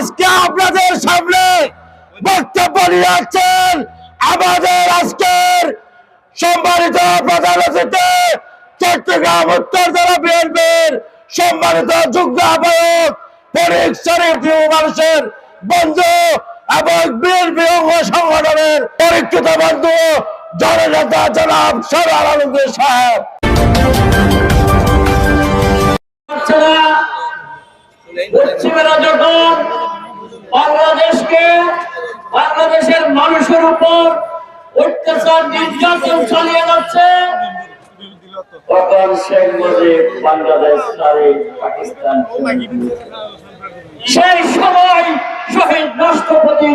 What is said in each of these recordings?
আজকে আপনাদের সামনে বক্তব্য নিয়ে যাচ্ছেন আমাদের আজকের সম্মানিত প্রধান অতিথি, চট্টগ্রাম উত্তর জেলা বিএনপির সম্মানিত যুগ্ম আহ্বায়ক ফরিক শরীফ মানুষের বন্ধু এবং বিএনপি অঙ্গ সংগঠনের পরীক্ষিত বন্ধু, জননেতা জনাব সরার আলমগীর সাহেব। পশ্চিমেরা যখন বাংলাদেশকে, বাংলাদেশের মানুষের উপর অত্যাচার, নির্যাতন চালিয়ে যাচ্ছে। সেই সময় রাষ্ট্রপতি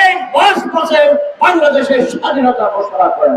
এই বাংলাদেশের স্বাধীনতা ঘোষণা করেন।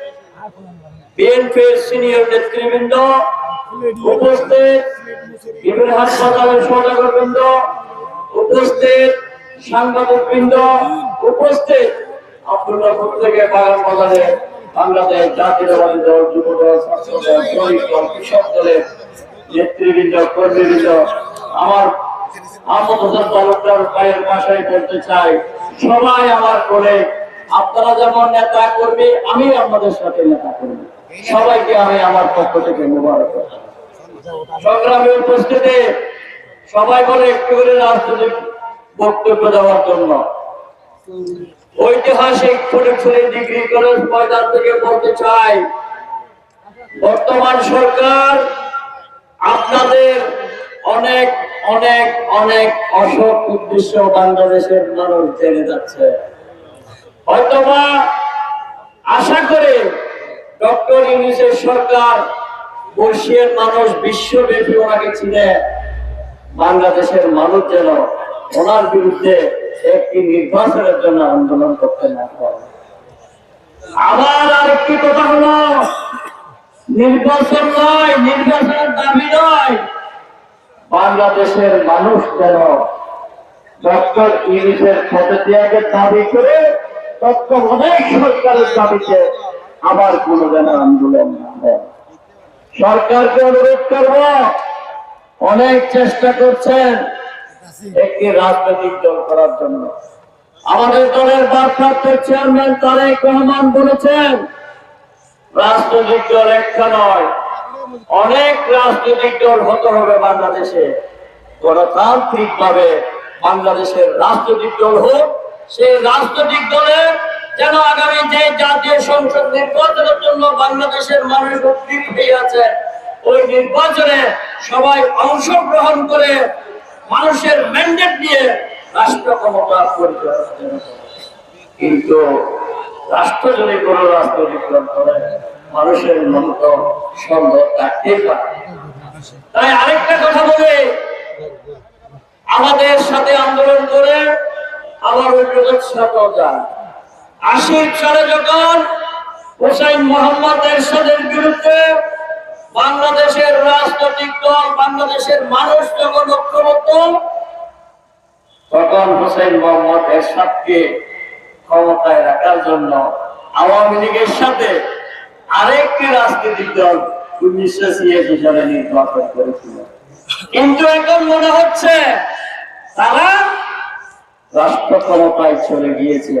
বিএনপির সিনিয়র নেতৃবৃন্দ, উপস্থিত বিভিন্ন হাসপাতালের সৌদাগর বৃন্দ উপস্থিত সাংবাদিক বৃন্দ উপস্থিত বাজারে বাংলাদেশ জাতীয়তাবাদী দল, যুব দল, ছাত্র দল কৃষক দলের নেতৃবৃন্দ, কর্মীবৃন্দ, আমার আহমদ চাই আমার করে আপনারা যেমন নেতা কর্মী, আমি আপনাদের সাথে নেতা কর্মী। সবাইকে আমি আমার পক্ষ থেকে মোবারক। সংগ্রামে উপস্থিতি, সবাই বলে একটু করে রাজনৈতিক বক্তব্য দেওয়ার জন্য ঐতিহাসিক ফটিকছড়ি ডিগ্রি কলেজ ময়দান থেকে বলতে চাই, বর্তমান সরকার আপনাদের অনেক অনেক অনেক অসৎ উদ্দেশ্য বাংলাদেশের মানুষ জেনে যাচ্ছে হয়তোবা আশা করে ডক্টর সরকার বর্ষিয়ার মানুষ বিশ্বব্যাপী ওনাকে চিনে। বাংলাদেশের মানুষ যেন ওনার বিরুদ্ধে একটি নির্বাচনের জন্য আন্দোলন করতে না পারে। আবার আরেকটি কথা হলো, নির্বাচন নয়, নির্বাচনের দাবি নয়। বাংলাদেশের মানুষ যেন ডক্টর ইউনিসের ফটোতিয়াকে দাবি করে তত্ত্বাবধায়ক সরকারের দাবিতে আবার কোনো যেন আন্দোলন সরকারকে অনুরোধ করব, অনেক চেষ্টা করছেন একটি রাজনৈতিক দল করার জন্য। আমাদের দলের ভারপ্রাপ্ত চেয়ারম্যান তারেক রহমান বলেছেন, রাজনৈতিক দল একটা নয়, অনেক রাজনৈতিক দল হতে হবে বাংলাদেশে। গণতান্ত্রিক ভাবে বাংলাদেশের রাজনৈতিক দল হোক, সেই রাজনৈতিক দলে যেন আগামী যে জাতীয় সংসদ নির্বাচনের জন্য বাংলাদেশের মানুষ উদ্গ্রীব হয়ে আছে ওই নির্বাচনে সবাই অংশগ্রহণ করে মানুষের ম্যান্ডেট নিয়ে রাষ্ট্র ক্ষমতা পরিচালনা করে। কিন্তু রাষ্ট্র যদি কোনো রাজনৈতিক দল করে মানুষের মন তো সম্ভব থাকতেই পারে তাই আরেকটা কথা বলে, আমাদের সাথে আন্দোলন করে আবার ওই সাথেও যায় আশি সালে যখন হোসাইন মোহাম্মদ এরশাদের বিরুদ্ধে বাংলাদেশের রাজনৈতিক দল, বাংলাদেশের মানুষ যখন ঐক্যবদ্ধ, তখন হোসেন মোহাম্মদ এরশাদকে ক্ষমতায় রাখার জন্য আওয়ামী লীগের সাথে আরেকটি রাজনৈতিক দল উনিশশো ছিয়াশি সালে নির্বাচন করেছিল। কিন্তু এখন মনে হচ্ছে তারা রাষ্ট্র ক্ষমতায় চলে গিয়েছে।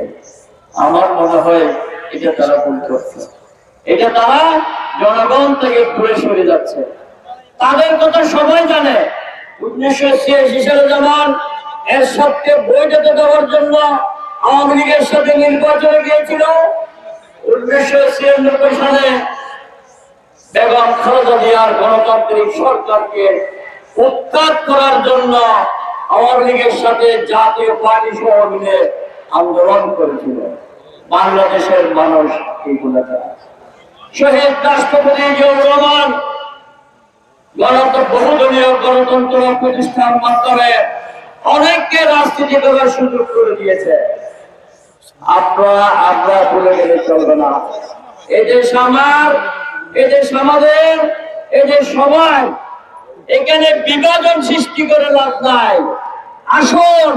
আমার মনে হয় এটা তারা ভুল করছে। এটা তারা জনগণ থেকে দূরে সরে যাচ্ছে। তাদের কথা সবাই জানে। উনিশশো ছিয়াশি সালে যেমন এর সবকে বৈধতা দেওয়ার জন্য আওয়ামী লীগের সাথে নির্বাচনে গিয়েছিল, উনিশশো ছিয়ানব্বই সালে বেগম খালেদা জিয়ার গণতান্ত্রিক সরকারকে উৎখাত করার জন্য আওয়ামী লীগের সাথে জাতীয় পার্টি সহ মিলে আন্দোলন করেছিল। বাংলাদেশের মানুষ শহীদ রাষ্ট্রপতি গণতন্ত্র বহুদলীয় গণতন্ত্র মাধ্যমে অনেককে রাজনীতি করার সুযোগ করে দিয়েছে। আপনারা, আমরা ভুলে গেলে চলবে না। এই দেশ আমার, এই দেশ আমাদের দেশ সবাই। এখানে বিভাজন সৃষ্টি করে লাভ নাই। আসুন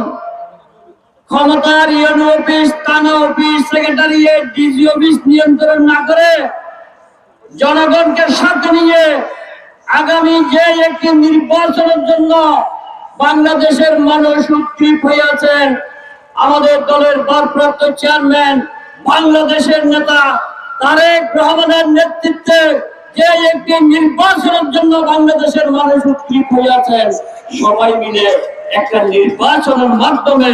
ক্ষমতার ইউনো অফিস থানা অফিস সেক্রেটারিয়েট ডিজি অফিস নিয়ন্ত্রণ না করে জনগণকে সাথে নিয়ে আগামী যে একটি নির্বাচনের জন্য বাংলাদেশের মানুষ উদ্গ্রীব হয়ে আমাদের দলের ভারপ্রাপ্ত চেয়ারম্যান, বাংলাদেশের নেতা তারেক রহমানের নেতৃত্বে যে একটি নির্বাচনের জন্য বাংলাদেশের মানুষ উদ্গ্রীব হয়ে সবাই মিলে একটা নির্বাচনের মাধ্যমে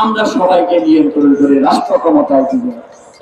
আমরা সবাইকে নিয়ন্ত্রণ করে রাষ্ট্র ক্ষমতায় দিব।